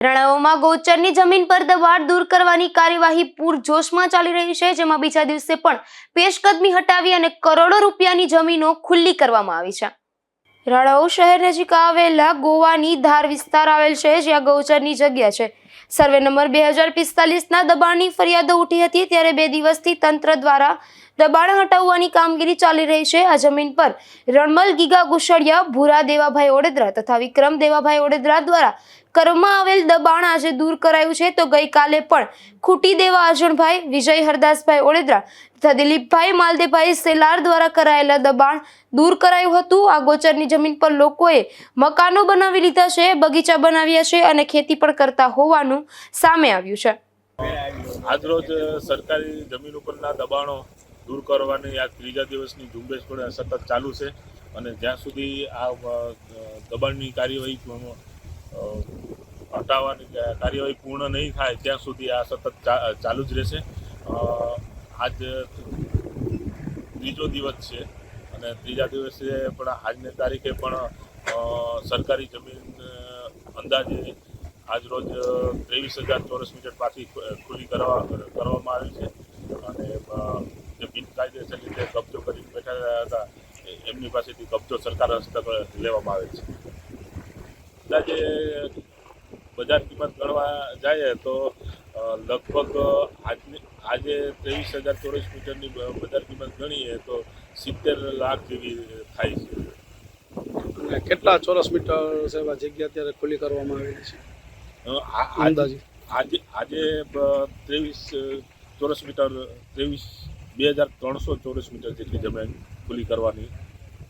રણાઓમાં ગૌચરની જમીન પર દબાણ દૂર કરવાની કાર્યવાહી પૂરજોશમાં ચાલી રહી છે, જેમાં બીજા દિવસે પણ પેશકદમી હટાવી અને કરોડો રૂપિયાની જમીનો ખુલ્લી કરવામાં આવી છે. રણાઓ શહેર નજીક આવેલા ગોવાની ધાર વિસ્તાર આવેલ છે, જ્યાં ગૌચરની જગ્યા છે. સર્વે નંબર બે હજાર પિસ્તાલીસના દબાણની ફરિયાદો ઉઠી હતી ત્યારે બે દિવસથી તંત્ર દ્વારા દબાણ હટાવવાની કામગીરી ચાલી રહી છે. આ જમીન પર રણમલ ગીગા ગુસળિયા ભૂરા દેવાભાઈ ઓડેદરા તથા વિક્રમ દેવાભાઈ ઓડેદરા દ્વારા કરવામાં આવેલ દબાણ આજે દૂર કરાયું છે. તો ગઈકાલે પણ ખૂટી દેવા અર્જુનભાઈ, વિજય હરદાસભાઈ ઓડેદરા તથા દિલીપભાઈ માલદેભાઈ સેલાર દ્વારા કરાયેલા દબાણ દૂર કરાયું હતું. આ ગોચરની જમીન પર લોકોએ મકાનો બનાવી લીધા છે, બગીચા બનાવ્યા છે અને ખેતી પણ કરતા હોવાનું સામે આવ્યું છે. આજરોજ સરકારી જમીન ઉપરના દબાણો દૂર કરવાની આ ત્રીજા દિવસની ઝુંબેશ પણ સતત ચાલુ છે અને જ્યાં સુધી આ દબાણની કાર્યવાહી હટાવવાની કાર્યવાહી પૂર્ણ નહીં થાય ત્યાં સુધી આ સતત ચાલુ જ રહેશે. આજ ત્રીજો દિવસ છે અને ત્રીજા દિવસે પણ આજની તારીખે પણ સરકારી જમીન અંદાજે આજ રોજ ત્રેવીસ હજાર ચોરસ મીટર પાછી ખુલ્લી કરવા, કરવામાં આવી છે. અને જે બિનકાયદેસર રીતે કબજો કરી બેઠા હતા એમની પાસેથી કબજો સરકાર હસ્તક લેવામાં આવે છે. અંદાજે બજાર કિંમત ગણવા જાય તો લગભગ આજની, આજે ત્રેવીસ હજાર ચોરસ મીટરની બજાર કિંમત ગણીએ તો સિત્તેર લાખ જેવી થાય છે. કેટલા ચોરસ મીટર સેવા જગ્યા અત્યારે ખુલ્લી કરવામાં આવેલી છે? આજે આજે ત્રેવીસ ચોરસ મીટર ત્રેવીસ બે હજાર ત્રણસો ચોરસ મીટર જેટલી જમીન ખુલ્લી કરવાની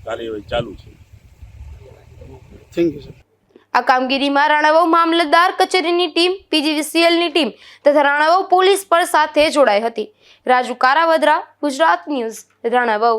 કાર્યવાહી ચાલુ છે. થેન્ક યુ સર આ કામગીરીમાં રાણાવાવ મામલતદાર કચેરીની ટીમ પીજીવીસીએલની ટીમ તથા રાણાવાવ પોલીસ પણ સાથે જોડાઈ હતી. રાજુ કારાવદરા ગુજરાત ન્યૂઝ રાણાવાવ.